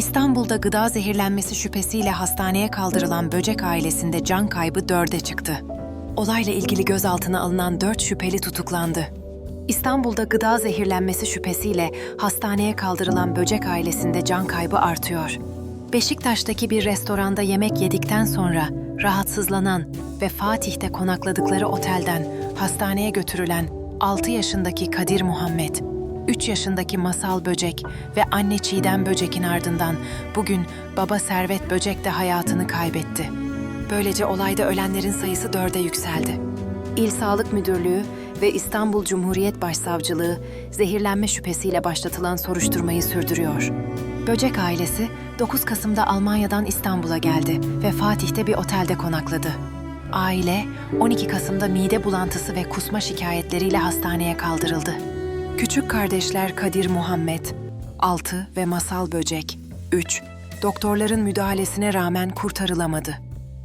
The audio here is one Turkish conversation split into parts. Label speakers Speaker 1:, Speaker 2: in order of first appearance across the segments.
Speaker 1: İstanbul'da gıda zehirlenmesi şüphesiyle hastaneye kaldırılan böcek ailesinde can kaybı dörde çıktı. Olayla ilgili gözaltına alınan dört şüpheli tutuklandı. İstanbul'da gıda zehirlenmesi şüphesiyle hastaneye kaldırılan böcek ailesinde can kaybı artıyor. Beşiktaş'taki bir restoranda yemek yedikten sonra rahatsızlanan ve Fatih'te konakladıkları otelden hastaneye götürülen 6 yaşındaki Kadir Muhammed, 3 yaşındaki Masal Böcek ve anne Çiğdem Böcek'in ardından bugün baba Servet Böcek de hayatını kaybetti. Böylece olayda ölenlerin sayısı dörde yükseldi. İl Sağlık Müdürlüğü ve İstanbul Cumhuriyet Başsavcılığı zehirlenme şüphesiyle başlatılan soruşturmayı sürdürüyor. Böcek ailesi 9 Kasım'da Almanya'dan İstanbul'a geldi ve Fatih'te bir otelde konakladı. Aile 12 Kasım'da mide bulantısı ve kusma şikayetleriyle hastaneye kaldırıldı. Küçük kardeşler Kadir Muhammed, 6 ve Masal Böcek, 3, doktorların müdahalesine rağmen kurtarılamadı.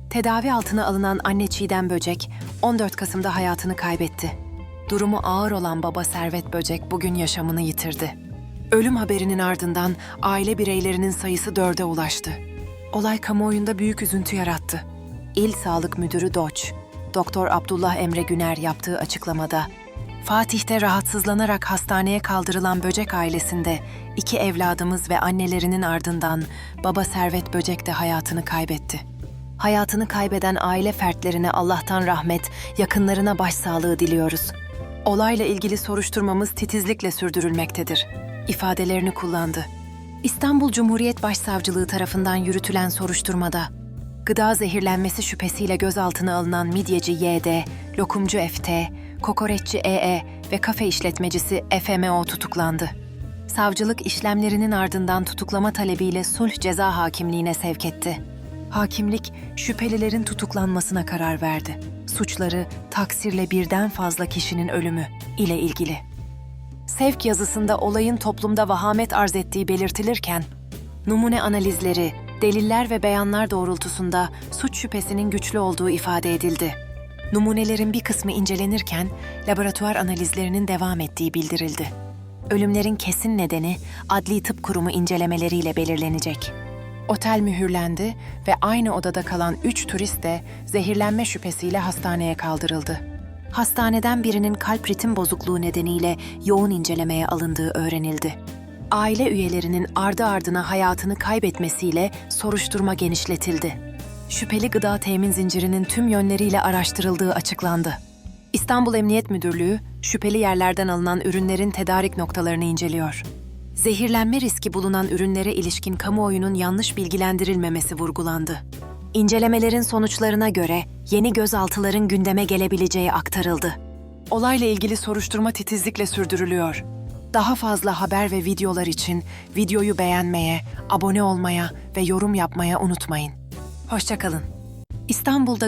Speaker 1: Tedavi altına alınan anne Çiğdem Böcek 14 Kasım'da hayatını kaybetti. Durumu ağır olan baba Servet Böcek bugün yaşamını yitirdi. Ölüm haberinin ardından aile bireylerinin sayısı dörde ulaştı. Olay kamuoyunda büyük üzüntü yarattı. İl Sağlık Müdürü Doç, Doktor Abdullah Emre Güner yaptığı açıklamada, Fatih'te rahatsızlanarak hastaneye kaldırılan Böcek ailesinde iki evladımız ve annelerinin ardından baba Servet Böcek de hayatını kaybetti. Hayatını kaybeden aile fertlerine Allah'tan rahmet, yakınlarına başsağlığı diliyoruz. Olayla ilgili soruşturmamız titizlikle sürdürülmektedir. ifadelerini kullandı. İstanbul Cumhuriyet Başsavcılığı tarafından yürütülen soruşturmada gıda zehirlenmesi şüphesiyle gözaltına alınan midyeci YD, lokumcu FT, kokoreççi EE ve kafe işletmecisi FMO tutuklandı. Savcılık işlemlerinin ardından tutuklama talebiyle sulh ceza hakimliğine sevk etti. Hakimlik şüphelilerin tutuklanmasına karar verdi. Suçları taksirle birden fazla kişinin ölümü ile ilgili. Sevk yazısında olayın toplumda vahamet arz ettiği belirtilirken, numune analizleri, deliller ve beyanlar doğrultusunda suç şüphesinin güçlü olduğu ifade edildi. Numunelerin bir kısmı incelenirken laboratuvar analizlerinin devam ettiği bildirildi. Ölümlerin kesin nedeni Adli Tıp Kurumu incelemeleriyle belirlenecek. Otel mühürlendi ve aynı odada kalan 3 turist de zehirlenme şüphesiyle hastaneye kaldırıldı. Hastaneden birinin kalp ritim bozukluğu nedeniyle yoğun incelemeye alındığı öğrenildi. Aile üyelerinin ardı ardına hayatını kaybetmesiyle soruşturma genişletildi. Şüpheli gıda temin zincirinin tüm yönleriyle araştırıldığı açıklandı. İstanbul Emniyet Müdürlüğü, şüpheli yerlerden alınan ürünlerin tedarik noktalarını inceliyor. Zehirlenme riski bulunan ürünlere ilişkin kamuoyunun yanlış bilgilendirilmemesi vurgulandı. İncelemelerin sonuçlarına göre yeni gözaltıların gündeme gelebileceği aktarıldı. Olayla ilgili soruşturma titizlikle sürdürülüyor. Daha fazla haber ve videolar için videoyu beğenmeye, abone olmaya ve yorum yapmaya unutmayın. Hoşçakalın. İstanbul'da